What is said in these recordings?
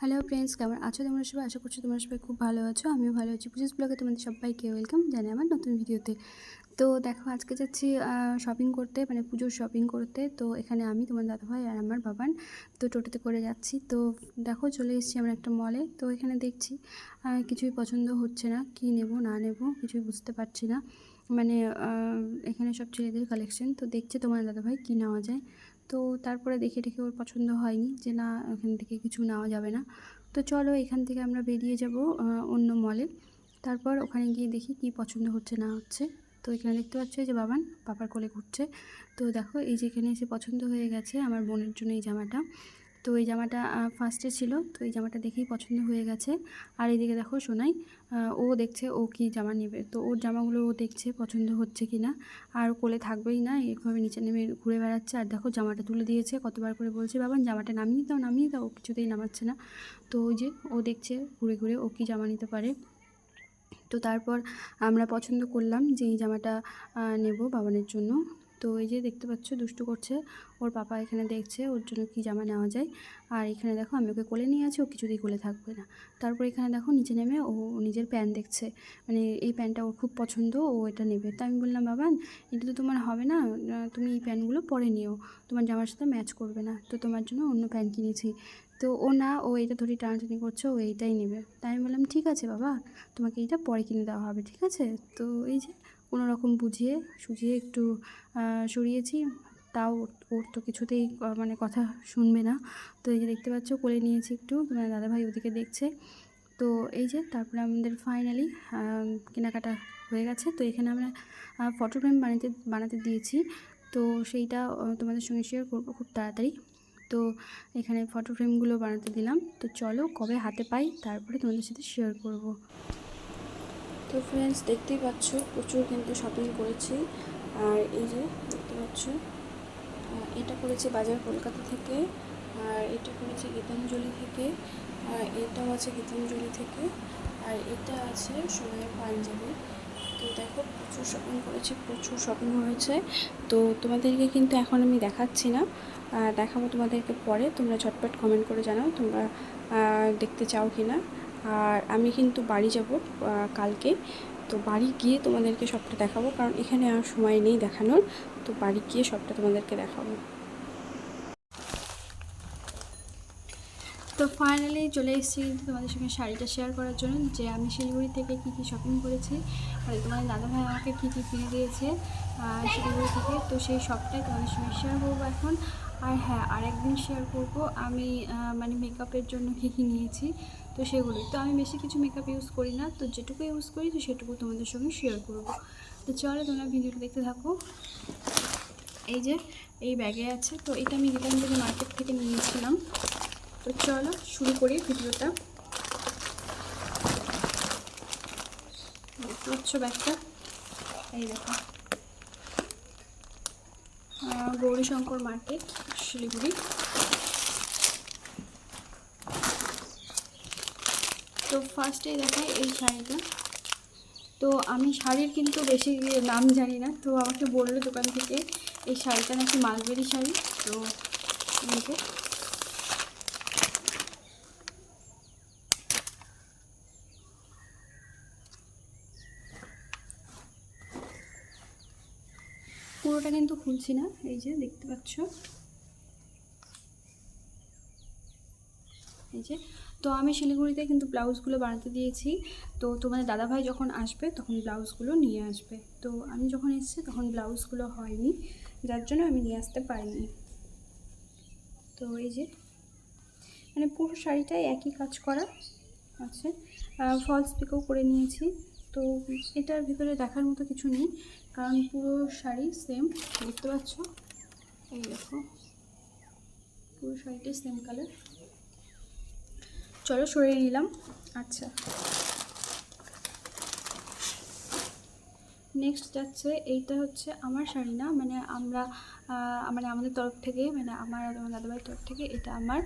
Hello friends কেমন আছো তোমরা সবাই? আশা করছি তোমরা সবাই খুব ভালো আছো। আমিও ভালো আছি। পুজোস ব্লগে তোমাদের সবাইকে ওয়েলকাম জানি আমার নতুন ভিডিওতে তো দেখো, আজকে যাচ্ছি শপিং করতে মানে পুজোর শপিং করতে। তো এখানে আমি, তোমার দাদাভাই আর আমার বাবান। তো টোটোতে করে যাচ্ছি। তো দেখো, চলে এসেছি আমরা একটা মলে তো এখানে দেখছি কিছুই পছন্দ হচ্ছে না। কি নেব, না নেব, কিছুই বুঝতে পারছি না। মানে এখানে সব ছেলেদের কালেকশন তো দেখছে তোমার দাদাভাই কী নেওয়া যায়। তো তারপরে দেখে দেখে ওর পছন্দ হয়নি যে না এখান থেকে কিছু নেওয়া যাবে না। তো চলো এখান থেকে আমরা বেরিয়ে যাব অন্য মলে তারপর ওখানে গিয়ে দেখি কি পছন্দ হচ্ছে না হচ্ছে। তো এখানে দেখতে পাচ্ছ যে বাবান পাপার কোলে ঘুরছে। তো দেখো এই যেখানে এসে পছন্দ হয়ে গেছে আমার বোনের জন্য এই জামাটা। তো এই জামাটা ফার্স্টে ছিল, তো এই জামাটা দেখেই পছন্দ হয়ে গেছে। আর এইদিকে দেখো সোনাই ও দেখছে ও কি জামা নেবে। তো ওর জামাগুলো ও দেখছে পছন্দ হচ্ছে কি না। আর কোলে থাকবেই না এইভাবে নিচে নেমে ঘুরে বেড়াচ্ছে। আর দেখো জামাটা তুলে দিয়েছে, কতবার করে বলছে বাবান জামাটা নামিয়ে দাও নামিয়ে দাও, ও কিছুতেই নামাচ্ছে না। তো ওই যে ও দেখছে ঘুরে ঘুরে ও কি জামা নিতে পারে। তো তারপর আমরা পছন্দ করলাম যে এই জামাটা নেব বাবানের জন্য। তো এই যে দেখতে পাচ্ছ, দুষ্টু করছে। ওর পাপা এখানে দেখছে, ওর জন্য কি জামা নেওয়া যায়। আর এখানে দেখো, আমি ওকে কোলে নিয়ে আছি, ও কিছুতেই কোলে থাকবে না। তারপর এখানে দেখো, নিচে নেমে ও নিজের প্যান্ট দেখছে। মানে এই প্যান্টটা ওর খুব পছন্দ, ও এটা নেবে। তা আমি বললাম বাবান এটা তো তোমার হবে না। তুমি এই প্যান্টগুলো পরে নিও। তোমার জামার সাথে ম্যাচ করবে না। তো তোমার জন্য অন্য প্যান্ট কিনেছি। তো ও না, ও এটা ধরে টানাটানি করছে, ও এইটাই নেবে। তাই আমি বললাম, ঠিক আছে বাবা, তোমাকে এইটা পরে কিনে দেওয়া হবে, ঠিক আছে? তো এই যে কোনো রকম বুঝিয়ে সুঝিয়ে একটু সরিয়েছি। তাও ওর- তো কিছুতেই মানে কথা শুনবে না। তো এই যে দেখতে পাচ্ছ, কোলে নিয়েছি একটু। তোমার দাদাভাই ওদিকে দেখছে। তো এই যে তারপরে আমাদের ফাইনালি কেনাকাটা হয়ে গেছে। তো এখানে আমরা ফটো ফ্রেম বানাতে বানাতে দিয়েছি। তো সেইটা তোমাদের সঙ্গে শেয়ার করব খুব তাড়াতাড়ি। তো এখানে ফটো ফ্রেমগুলো বানাতে দিলাম। তো চলো কবে হাতে পাই, তারপরে তোমাদের সাথে শেয়ার করব। তো ফ্রেন্ডস দেখতেই পাচ্ছ, প্রচুর কিন্তু শপিং করেছি। আর এই যে, দেখতে পাচ্ছ এটা করেছি বাজার কলকাতা থেকে, আর এটা করেছি গীতাঞ্জলি থেকে, আর এটাও আছে গীতাঞ্জলি থেকে, আর এটা আছে সোনার পাঞ্জাবি। তো দেখো, প্রচুর শপিং করেছি, প্রচুর শপিং হয়েছে। তো তোমাদেরকে কিন্তু এখন আমি দেখাচ্ছি না দেখাবো তোমাদেরকে পরে। তোমরা ঝটপট কমেন্ট করে জানাও তোমরা দেখতে চাও কি না আর আমি কিন্তু বাড়ি যাব কালকে। তো বাড়ি গিয়ে তোমাদেরকে সবটা দেখাবো, কারণ এখানে আর সময় নেই দেখানোর। তো বাড়ি গিয়ে সবটা তোমাদেরকে দেখাবো। তো ফাইনালি চলে এসেছি তোমাদের সঙ্গে শাড়িটা শেয়ার করার জন্য, যে আমি শিলিগুড়ি থেকে কী কী শপিং করেছি, আর তোমাদের দাদাভাই আমাকে কী কী কিনে দিয়েছে শিলিগুড়ি থেকে। তো সেই সবটাই তোমাদের সঙ্গে শেয়ার করব এখন। আর হ্যাঁ আরেকদিন শেয়ার করব, আমি মানে মেকআপের জন্য কী কী নিয়েছি। তো সেগুলোই। তো আমি বেশি কিছু মেকআপ ইউজ করি না, তো যেটুকু ইউজ করি তো সেটুকু তোমাদের সঙ্গে শেয়ার করব। তো চলো তোমরা ভিডিওটা দেখতে থাকো। এই যে, এই ব্যাগে আছে, তো এটা আমি গীতাঞ্জলি মার্কেট থেকে নিয়েছিলাম। তো চলো শুরু করি ভিডিওটা। দেখতে ব্যাগটা এই দেখো। গৌরীশঙ্কর মার্কেট শিলিগুড়ি। তো ফার্স্টেই দেখাই এই শাড়িটা। তো আমি শাড়ির কিন্তু বেশি নাম জানি না। তো আমাকে বলল দোকান থেকে, এই শাড়িটা নাকি মালবেরি শাড়ি। তো পুরোটা কিন্তু খুলছি না, এই যে দেখতে পাচ্ছ। এই যে তো আমি শিলিগুড়িতে কিন্তু ব্লাউজগুলো বানাতে দিয়েছি। তো তোমাদের দাদাভাই যখন আসবে, তখন ব্লাউজগুলো নিয়ে আসবে। তো আমি যখন এসেছি, তখন ব্লাউজগুলো হয়নি। যার জন্য আমি নিয়ে আসতে পারিনি। তো এই যে মানে পুরো শাড়িটাই একই কাজ করা আছে। ফলস পিকও করে নিয়েছি। তো এটার ভিতরে দেখার মতো কিছু নেই, কারণ পুরো শাড়ি সেম দেখতে পাচ্ছ? এই দেখো, পুরো শাড়িটাই সেম কালার চলো সরিয়ে নিলাম। আচ্ছা। নেক্সট যাচ্ছে, এইটা হচ্ছে আমার শাড়ি না? মানে আমরা মানে আমাদের তরফ থেকে মানে আমার তোমার দাদাভাইয়ের তরফ থেকে এটা আমার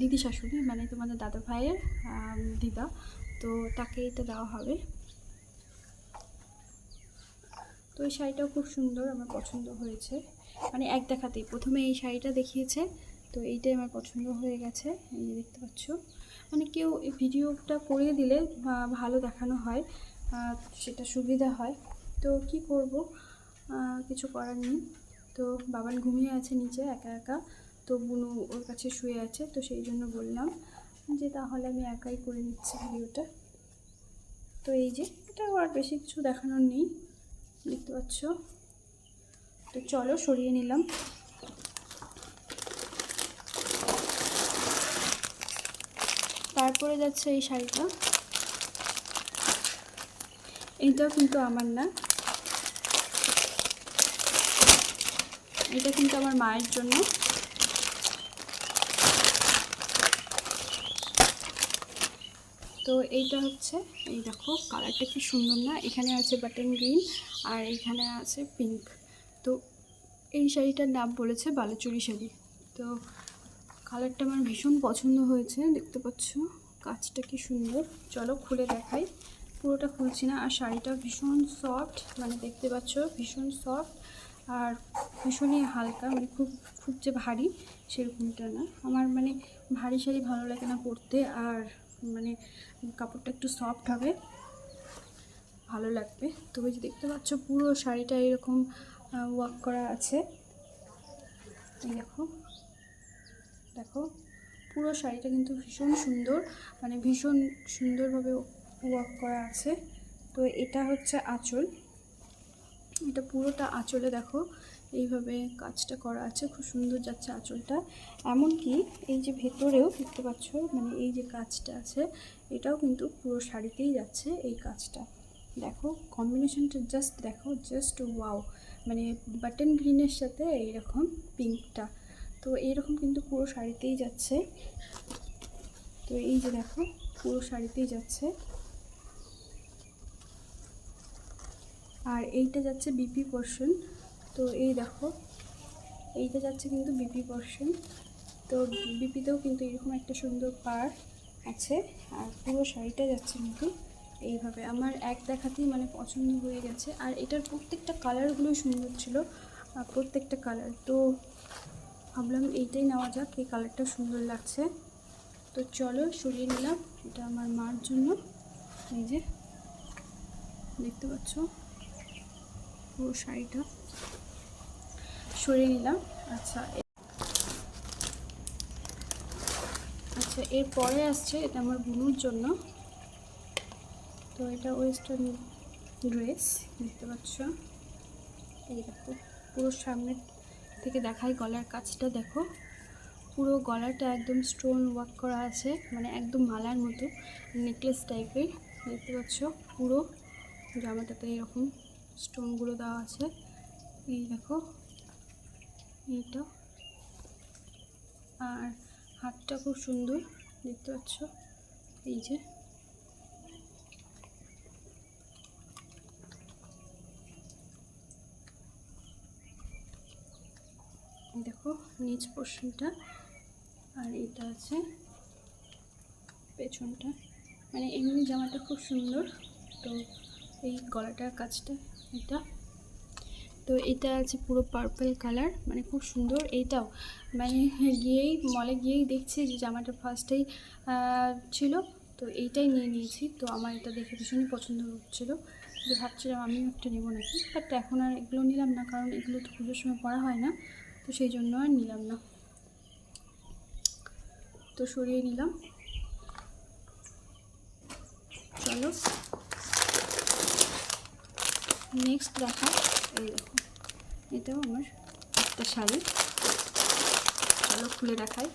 দিদি শাশুড়ি মানে তোমাদের দাদা ভাইয়ের দিদা। তো তাকে এটা দেওয়া হবে। তো এই শাড়িটাও খুব সুন্দর, আমার পছন্দ হয়েছে। মানে এক দেখাতেই। প্রথমে এই শাড়িটা দেখিয়েছে, তো এইটাই আমার পছন্দ হয়ে গেছে, এই দেখতে পাচ্ছ। মানে কেউ এই ভিডিওটা করিয়ে দিলে ভালো দেখানো হয় সেটা সুবিধা হয়। তো কি করব? কিছু করার নেই। তো বাবান ঘুমিয়ে আছে নিচে, একা একা। তো বুনু ওর কাছে শুয়ে আছে, তো সেই জন্য বললাম যে তাহলে আমি একাই করে নিচ্ছি ভিডিওটা। তো এই যে, এটা আর বেশি কিছু দেখানোর নেই, দেখতে পাচ্ছ? তো চলো সরিয়ে নিলাম। তারপরে যাচ্ছে এই শাড়িটা। এইটাও কিন্তু আমার না। এটা কিন্তু আমার মায়ের জন্য। তো এইটা হচ্ছে, এই দেখো, কালারটা কি সুন্দর না? এখানে আছে বাটন গ্রিন আর এখানে আছে পিঙ্ক তো এই শাড়িটার নাম বলেছে বালুচুরি শাড়ি। তো কালারটা আমার ভীষণ পছন্দ হয়েছে, দেখতে পাচ্ছ? কাজটা কি সুন্দর? চলো খুলে দেখাই। পুরোটা খুলছি না, আর শাড়িটা ভীষণ সফট মানে দেখতে পাচ্ছ, ভীষণ সফট আর ভীষণই হালকা মানে খুব খুব যে ভারী সেরকমটা না। আমার মানে ভারী শাড়ি ভালো লাগে না পরতে, আর মানে কাপড়টা একটু সফট হবে, ভালো লাগবে। তো ওই যে দেখতে পাচ্ছ, পুরো শাড়িটা এরকম ওয়ার্ক করা আছে। দেখো দেখো। পুরো শাড়িটা কিন্তু ভীষণ সুন্দর মানে ভীষণ সুন্দরভাবে ওয়ার্ক করা আছে। তো এটা হচ্ছে আঁচল। এটা পুরোটা আঁচলে দেখো, এইভাবে কাজটা করা আছে, খুব সুন্দর যাচ্ছে আঁচলটা। এমনকি এই যে ভেতরেও দেখতে পাচ্ছ মানে এই যে কাজটা আছে, এটাও কিন্তু পুরো শাড়িতেই যাচ্ছে এই কাজটা। দেখো কম্বিনেশনটা জাস্ট দেখো জাস্ট ওয়াও মানে বাটন গ্রিনের সাথে এইরকম পিঙ্কটা তো এইরকম কিন্তু পুরো শাড়িতেই যাচ্ছে। তো এই যে দেখো, পুরো শাড়িতেই যাচ্ছে। আর এইটা যাচ্ছে বিপি পোর্শন তো এই দেখো, এইটা যাচ্ছে কিন্তু বিপি পোর্শন তো বিপিতেও কিন্তু এরকম একটা সুন্দর পার আছে, আর পুরো শাড়িটা যাচ্ছে কিন্তু এইভাবে। আমার এক দেখাতেই মানে পছন্দ হয়ে গেছে। আর এটার প্রত্যেকটা কালারগুলোই সুন্দর ছিল প্রত্যেকটা কালার তো ভাবলাম এইটাই নেওয়া যাক, এই কালারটা সুন্দর লাগছে। তো চলো সরিয়ে নিলাম, এটা আমার মার জন্য। এই যে, দেখতে পাচ্ছ? পুরো শাড়িটা। সরিয়ে নিলাম আচ্ছা আচ্ছা এরপরে আসছে এটা আমার বুনুর জন্য। তো এটা ওয়েস্টার্ন ড্রেস, দেখতে পাচ্ছ? এই দেখো, পুরো সামনে থেকে দেখাই গলার কাজটা, দেখো। পুরো গলাটা একদম স্টোন ওয়ার্ক করা আছে মানে একদম মালার মতো নেকলেস টাইপের দেখতে পাচ্ছ, পুরো জামাটাতে এরকম স্টোনগুলো দেওয়া আছে। এই দেখো, এইটা। আর হাতটা খুব সুন্দর, দেখতে পাচ্ছ? এই যে। দেখো, নিচ পোর্শনটা আর এটা আছে পেছনটা। মানে এমনি জামাটা খুব সুন্দর। তো এই গলাটার কাজটা এটা। তো এটা আছে পুরো পার্পল কালার মানে খুব সুন্দর। এইটাও মানে গিয়েই মলে গিয়েই দেখছি যে জামাটা ফার্স্টেই ছিল। তো এইটাই নিয়ে নিয়েছি। তো আমার এটা দেখে ভীষণই পছন্দ হচ্ছিল। যে ভাবছিলাম আমিও একটা নেব নাকি। বাট এখন আর এগুলো নিলাম না, কারণ এগুলো তো পুজোর সময় পরা হয় না। তো সেই জন্য আর নিলাম না। তো সরিয়ে নিলাম। চলো। নেক্সট দেখা। এই দেখো। এটাও আমার একটা শাড়ি। চলো খুলে দেখাই।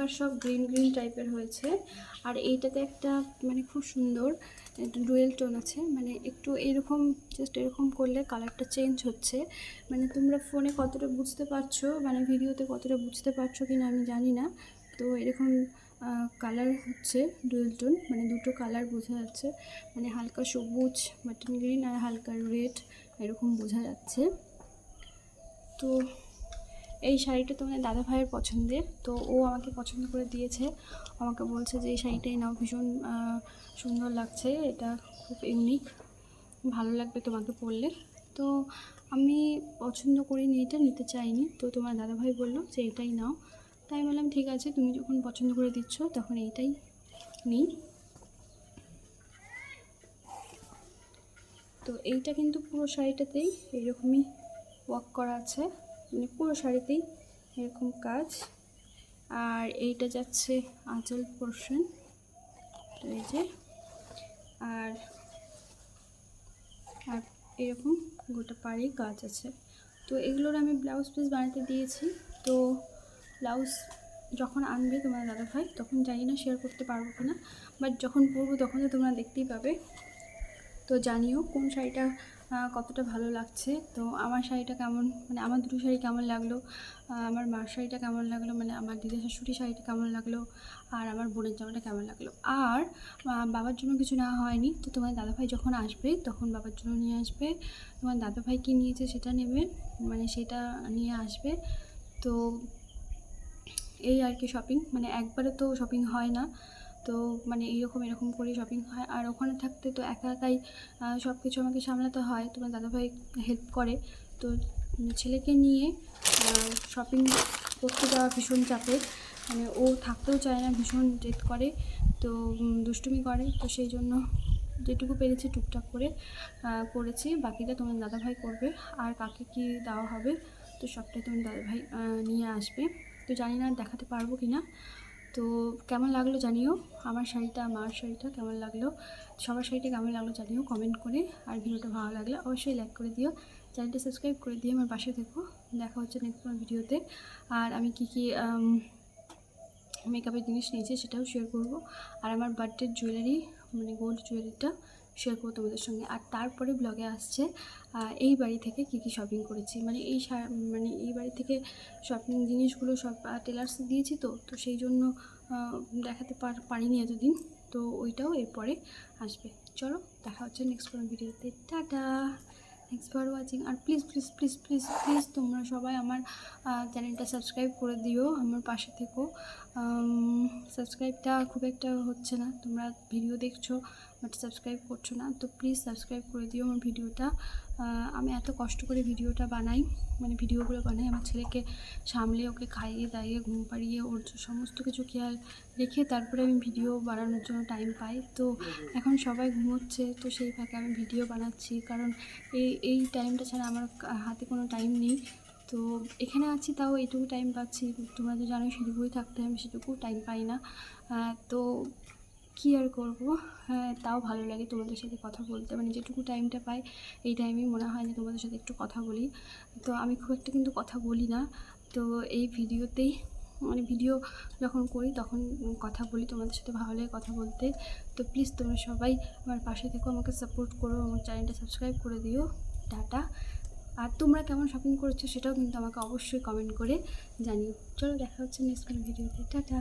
এবার সব গ্রিন গ্রিন টাইপের হয়েছে। আর এইটাতে একটা মানে খুব সুন্দর ডুয়েল টোন আছে। মানে একটু এরকম জাস্ট এরকম করলে কালারটা চেঞ্জ হচ্ছে। মানে তোমরা ফোনে কতটা বুঝতে পারছ মানে ভিডিওতে কতটা বুঝতে পারছ কি না আমি জানি না। তো এরকম কালার হচ্ছে ডুয়েল টোন। মানে দুটো কালার বোঝা যাচ্ছে। মানে হালকা সবুজ বাটন গ্রিন আর হালকা রেড এরকম বোঝা যাচ্ছে। তো এই শাড়িটা তোমাদের দাদা ভাইয়ের পছন্দের, তো ও আমাকে পছন্দ করে দিয়েছে। আমাকে বলছে যে, এই শাড়িটাই নাও, ভীষণ সুন্দর লাগছে, এটা খুব ইউনিক ভালো লাগবে তোমাকে পরলে। তো আমি পছন্দ করিনি, এটা নিতে চাইনি। তো তোমার দাদাভাই বলল যে, এটাই নাও। তাই বললাম, ঠিক আছে, তুমি যখন পছন্দ করে দিচ্ছ, তখন এইটাই নিই। তো এইটা কিন্তু পুরো শাড়িটাতেই এরকমই ওয়াক করা আছে। মানে পুরো শাড়িতেই এরকম কাজ। আর এইটা যাচ্ছে আঁচল পোর্শন। এই যে। আর আর এরকম গোটা পাড়ে কাজ আছে। তো এগুলোর আমি ব্লাউজ পিস বানাতে দিয়েছি। তো ব্লাউজ যখন আনবে তোমার দাদা ভাই, তখন জানি না শেয়ার করতে পারব কিনা। বাট যখন পরবো তখন তো তোমরা দেখতেই পাবে। তো জানিও কোন শাড়িটা কতটা ভালো লাগছে। তো আমার শাড়িটা কেমন মানে আমার দুটো শাড়ি কেমন লাগল আমার মার শাড়িটা কেমন লাগল মানে আমার দিদি শাশুড়ি শাড়িটা কেমন লাগল, আর আমার বোনের জামাটা কেমন লাগল। আর বাবার জন্য কিছু নেওয়া হয়নি, তো তোমার দাদাভাই যখন আসবে, তখন বাবার জন্য নিয়ে আসবে। তোমার দাদাভাই কী নিয়েছে সেটা নেবে মানে সেটা নিয়ে আসবে। তো এই আর কি শপিং মানে একবারে তো শপিং হয় না। তো মানে এইরকম এরকম করে শপিং হয়। আর ওখানে থাকতে তো একা একাই সব কিছু আমাকে সামলাতে হয়। তোমার দাদাভাই হেল্প করে। তো ছেলেকে নিয়ে শপিং করতে যাওয়া ভীষণ চাপের মানে ও থাকতেও চায় না, ভীষণ জেদ করে। তো দুষ্টুমি করে। তো সেই জন্য যেটুকু পেরেছি টুকটাক করে করেছি। বাকিটা তোমার দাদাভাই করবে। আর কাকে কি দেওয়া হবে, তো সবটাই তোমার দাদাভাই নিয়ে আসবে। তো জানি না দেখাতে পারব কি না তো কেমন লাগল জানিও? আমার শাড়িটা, মার শাড়িটা কেমন লাগল? সবার শাড়িটা কেমন লাগল জানিও কমেন্ট করে। আর ভিডিওটা ভালো লাগলে অবশ্যই লাইক করে দিও। চ্যানেলটা সাবস্ক্রাইব করে দিয়ে আমার পাশে থেকো। দেখা হচ্ছে নেক্সট আমার ভিডিওতে। আর আমি কি কী মেকআপের জিনিস নিয়েছি সেটাও শেয়ার করব। আর আমার বার্থডের জুয়েলারি মানে গোল্ড জুয়েলারিটা শেয়ার করব তোমাদের সঙ্গে। আর তারপরে ব্লগে আসছে এই বাড়ি থেকে কি কি শপিং করেছি। মানে এই মানে এই বাড়ি থেকে শপিং জিনিসগুলো সব টেলার্স দিয়েছি তো তো সেই জন্য দেখাতে পার, পারিনি এতদিন। তো ওইটাও এরপরে আসবে। চলো, দেখা হচ্ছে নেক্সট কোনো ভিডিওতে tata! Thanks for watching R please please please please please তোমরা সবাই আমার চ্যানেলটা সাবস্ক্রাইব করে দিও, আমার পাশে থেকো। সাবস্ক্রাইবটা খুব একটা হচ্ছে না, তোমরা ভিডিও দেখছ বাট সাবস্ক্রাইব করছ না, তো প্লিজ সাবস্ক্রাইব করে দিও আমার ভিডিওটা আমি এত কষ্ট করে ভিডিওটা বানাই মানে ভিডিওগুলো বানাই, আমার ছেলেকে সামলে ওকে খাইয়ে দাইয়ে, ঘুম পাড়িয়ে, ওর সমস্ত কিছু খেয়াল রেখে তারপরে আমি ভিডিও বানানোর জন্য টাইম পাই। তো এখন সবাই ঘুমোচ্ছে, তো সেই ফাঁকে আমি ভিডিও বানাচ্ছি, কারণ এই এই টাইমটা ছাড়া আমার হাতে কোনো টাইম নেই। তো এখানে আছি, তাও এইটুকু টাইম পাচ্ছি। তোমরা তো জানো শিলিগুড়ি থাকতে আমি সেটুকু টাইম পাই না। তো কী আর করব? হ্যাঁ তাও ভালো লাগে তোমাদের সাথে কথা বলতে। মানে যেটুকু টাইমটা পাই, এই টাইমেই মনে হয় যে তোমাদের সাথে একটু কথা বলি। তো আমি খুব একটা কিন্তু কথা বলি না। তো এই ভিডিওতেই মানে ভিডিও যখন করি তখন কথা বলি তোমাদের সাথে ভালো লাগে কথা বলতে। তো প্লিজ তোমরা সবাই আমার পাশে থেকো, আমাকে সাপোর্ট করো, আমার চ্যানেলটা সাবস্ক্রাইব করে দিও। টাটা। আর তোমরা কেমন শপিং করেছ সেটাও কিন্তু আমাকে অবশ্যই কমেন্ট করে জানিও। চলো দেখা হচ্ছে নেক্সট ভিডিওতে টাটা।